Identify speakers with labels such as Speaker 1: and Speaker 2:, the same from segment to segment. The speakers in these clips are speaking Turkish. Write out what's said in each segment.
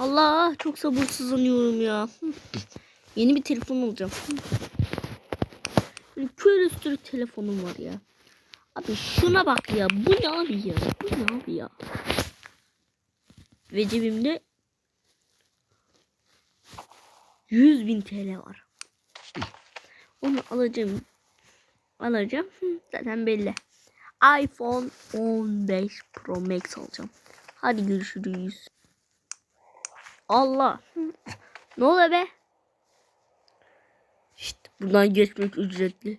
Speaker 1: Allah çok sabırsızlanıyorum ya. Yeni bir telefon alacağım. Böyle üstü telefonum var ya. Abi şuna bak ya. Bu ne abi ya? Bu ne abi ya? Ve cebimde 100 bin TL var. Onu alacağım. Alacağım. Zaten belli. iPhone 15 Pro Max alacağım. Hadi görüşürüz. Allah. Ne oluyor be? İşte buradan geçmek ücretli.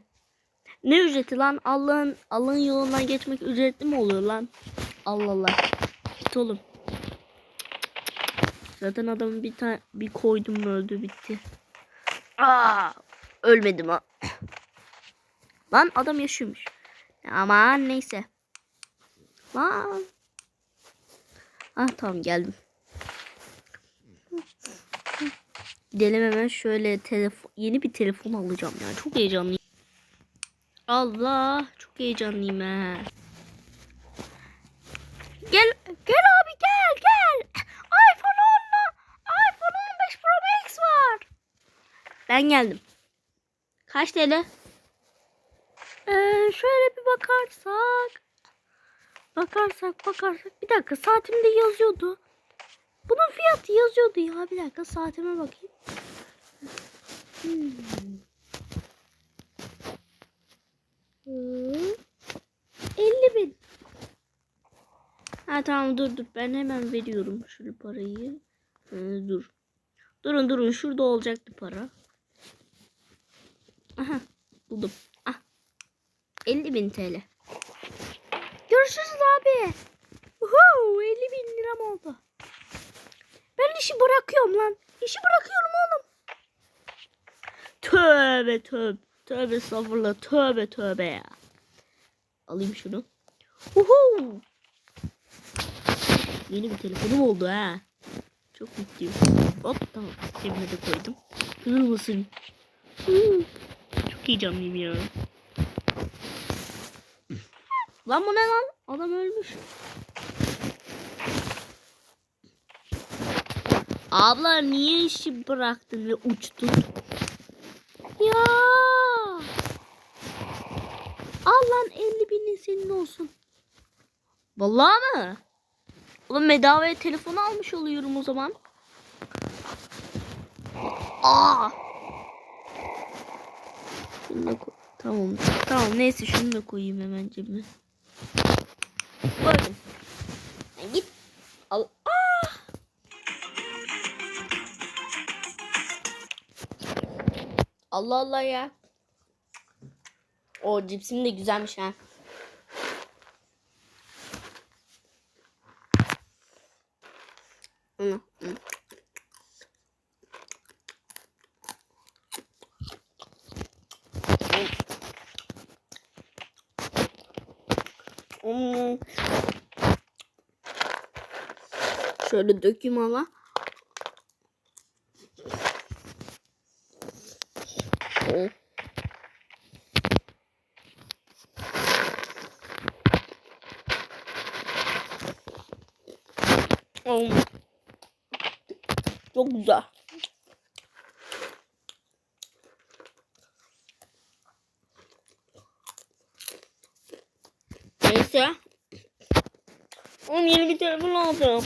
Speaker 1: Ne ücreti lan? Allah'ın Allah'ın yolundan geçmek ücretli mi oluyor lan? Allah Allah. Git oğlum. Zaten adamı bir tane bir koydum öldü bitti. Aa, ölmedim ha. Lan adam yaşıyormuş. Aman neyse. Lan. Ah tamam geldim. Gidelim hemen şöyle telefon yeni bir telefon alacağım ya. Çok heyecanlıyım. Allah çok heyecanlıyım ha. Gel gel abi gel gel. iPhone 10 iPhone 15 Pro Max var. Ben geldim. Kaç TL? Ee, şöyle bir bakarsak. Bakarsak bakarsak. Bir dakika saatimde yazıyordu. Bunun fiyatı yazıyordu ya. Bir dakika saatime bakayım. Hmm. Hmm. 50 bin. Ha tamam dur dur ben hemen veriyorum şu parayı. Ee, dur. Durun durun şurada olacaktı para. Aha buldum. Ah. 50 bin TL. Görüşürüz abi. Uhu, 50 bin liram oldu. Ben işi bırakıyorum lan. İşi bırakıyorum oğlum. Tövbe tövbe. Tövbe estağfurullah. Tövbe tövbe ya. Alayım şunu. Uhu. Yeni bir telefonum oldu ha. Çok mutluyum. Hop tamam. Cebime de koydum. Huu, Çok heyecanlıyım ya. Lan bu ne lan? Adam ölmüş. Abla niye işi bıraktın ve uçtun? Ya. Al lan 50 binin senin olsun. Vallahi mı? Oğlum bedavaya telefon almış oluyorum o zaman. Aa. Şunu Tamam. Tamam neyse şunu da koyayım hemen cebime. Sen git. Allah Allah ya. O cipsim de güzelmiş ha. Şöyle dökeyim ama. Oh. Oh. Çok güzel. Neyse. Oğlum yeni bir telefon aldım.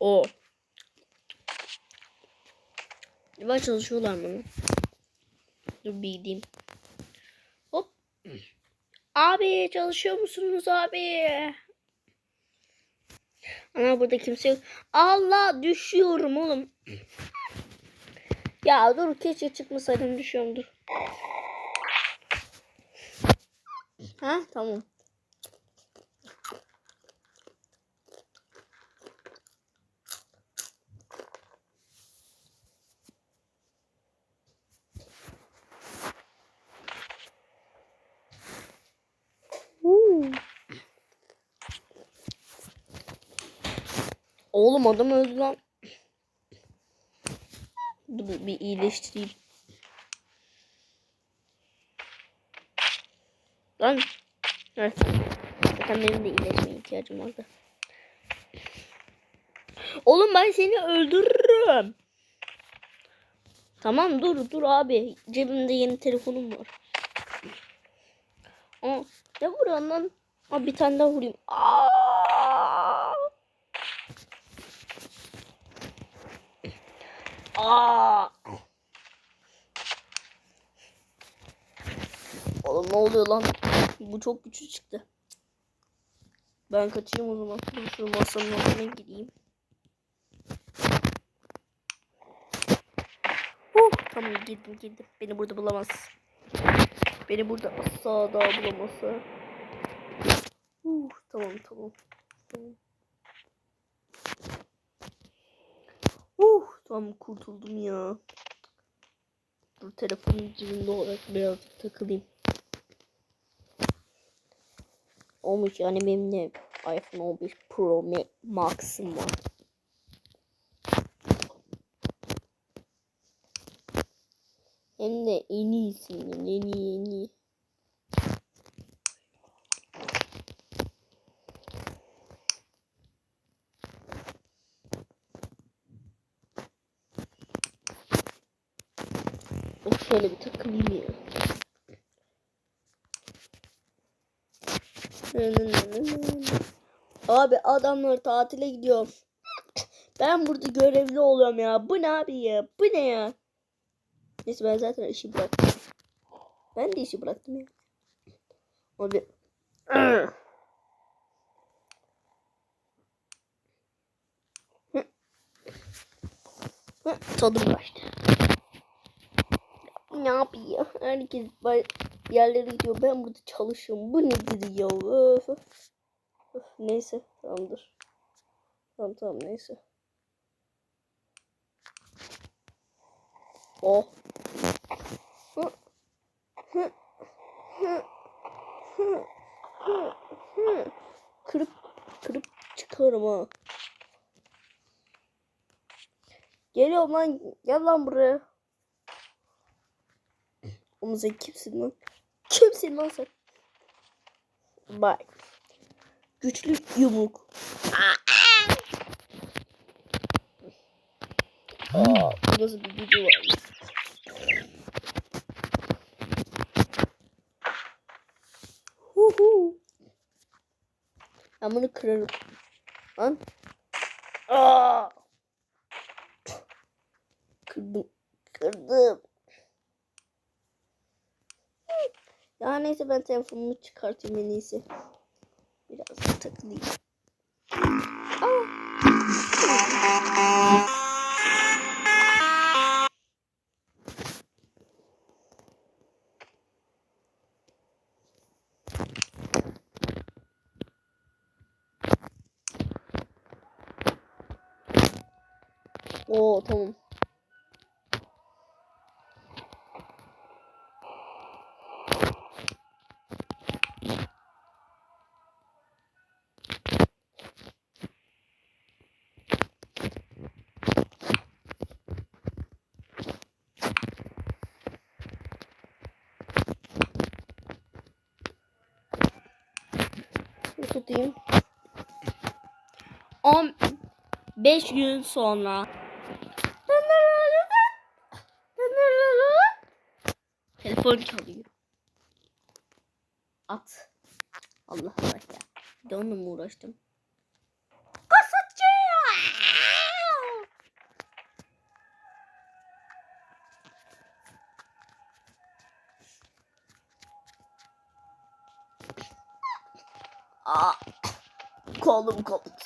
Speaker 1: O. Acaba çalışıyorlar mı? Dur bir gideyim. Hop. Abi çalışıyor musunuz abi? Ana burada kimse yok. Allah düşüyorum oğlum. Ya dur keşke çıkmasaydım düşüyorum dur. Ha tamam. Oğlum adam öldü lan. Dur bir- iyileştireyim. Lan. Evet. Benim de iyileşmeye ihtiyacım vardı. Oğlum ben seni öldürürüm. Tamam dur dur abi. Cebimde yeni telefonum var. Aa, ne vuruyorsun lan? Aa, bir tane daha vurayım. Aa! Aa! Oğlum ne oluyor lan? Bu çok güçlü çıktı. Ben kaçayım o zaman. Şu masanın altına gideyim. Huh, tamam girdim girdim. Beni burada bulamaz. Beni burada asla daha bulamazsa. Uh, tamam tamam. Tamam. Uh, tamam kurtuldum ya. Dur telefonun cebinde olarak birazcık takılayım. Olmuş yani benim de iPhone 15 Pro Ma- Max'ım var. Hem de en iyisinin en iyi en iyi. Şöyle bir takılayım ya. Abi adamlar tatile gidiyor. Ben burada görevli oluyorum ya. Bu ne abi ya? Bu ne ya? Neyse ben zaten işi bıraktım. Ben de işi bıraktım ya. Abi. Tadım kaçtı. Ne yapayım? Herkes yerlere gidiyor. Ben burada çalışıyorum. Bu nedir ya? Öf, öf. Neyse tamamdır. Tamam tamam neyse. Oh. Hı. Hı. Hı. Hı. Hı. Hı. Kırıp kırıp çıkarım ha. Geliyorum lan. Gel lan buraya. Sen kimsin lan? Kimsin lan sen? Bak. Güçlü yumruk. Aa, bu nasıl bir video var? Huhu. Ben bunu kırarım. Lan. Aa. Kırdım. Kırdım. Ya neyse ben telefonumu çıkartayım en iyisi. Biraz takılayım. Aa. Oo tamam. Tutayım. 15 gün sonra. Telefon çalıyor. At. Allah Allah ya. Bir de onunla mı uğraştım? Kasıtçı! Aa, kolum koptu.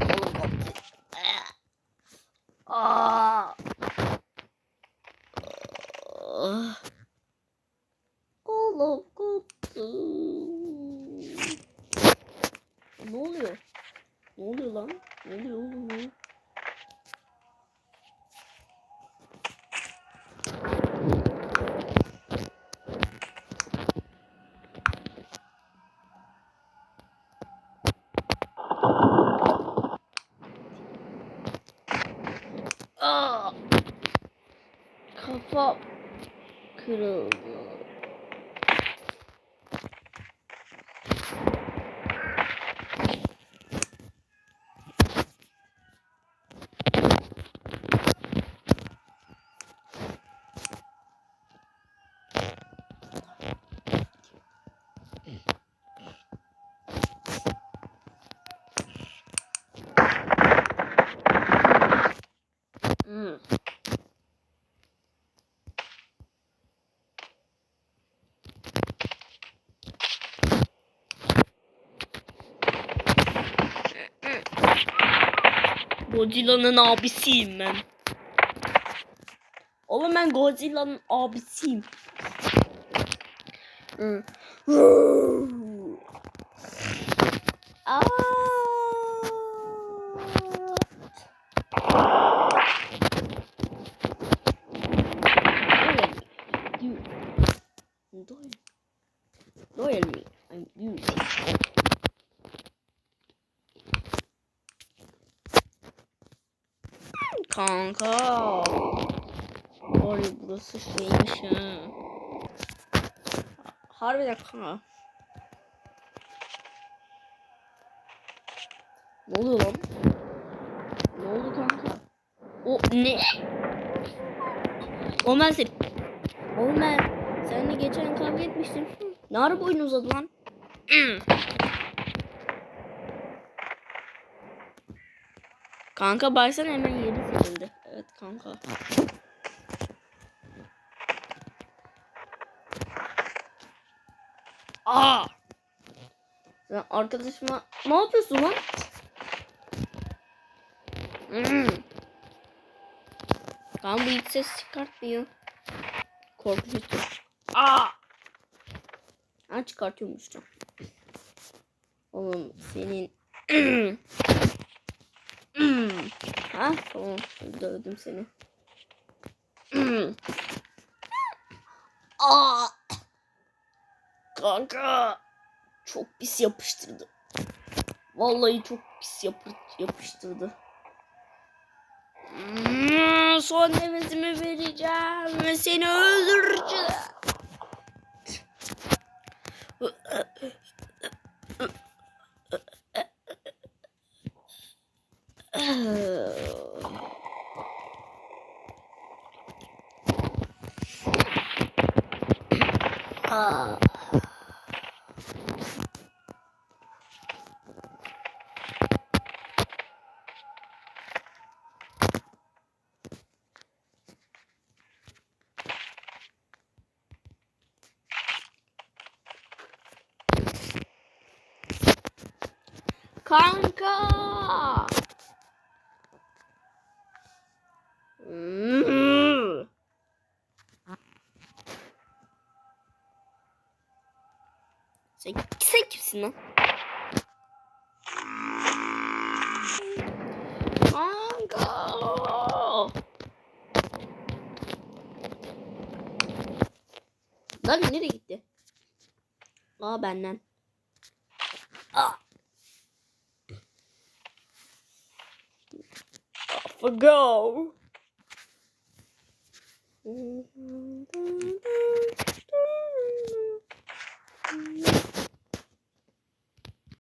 Speaker 1: Kolum koptu. Aa. Kolum koptu. Ne oluyor? Ne oluyor lan? Ne oluyor oğlum kırıldı. Godzilla'nın abisiyim ben. Oğlum ben Godzilla'nın abisiyim. Hı. Aa! Burası şeymiş ha. Harbiden kanka. Ne oluyor lan? Ne oldu kanka? O ne? Omen sen. Omen. Seninle geçen kavga etmiştin. Ne ara boyun uzadı lan? Kanka baksana hemen yeri seçildi. Evet kanka. Aa! Sen arkadaşıma ne yapıyorsun lan? Hmm. Kan bu hiç ses çıkartmıyor. Korkutucu. Aa! Ha çıkartıyormuş da. Oğlum senin ha tamam dövdüm seni. Aa! Kanka çok pis yapıştırdı. Vallahi çok pis yapı yapıştırdı. Hmm, Son nefesimi vereceğim ve seni öldüreceğim. Ah. Kanka. Sen, sen kimsin lan? Kanka. Lan nereye gitti? Aa benden. ago. Mm-hmm.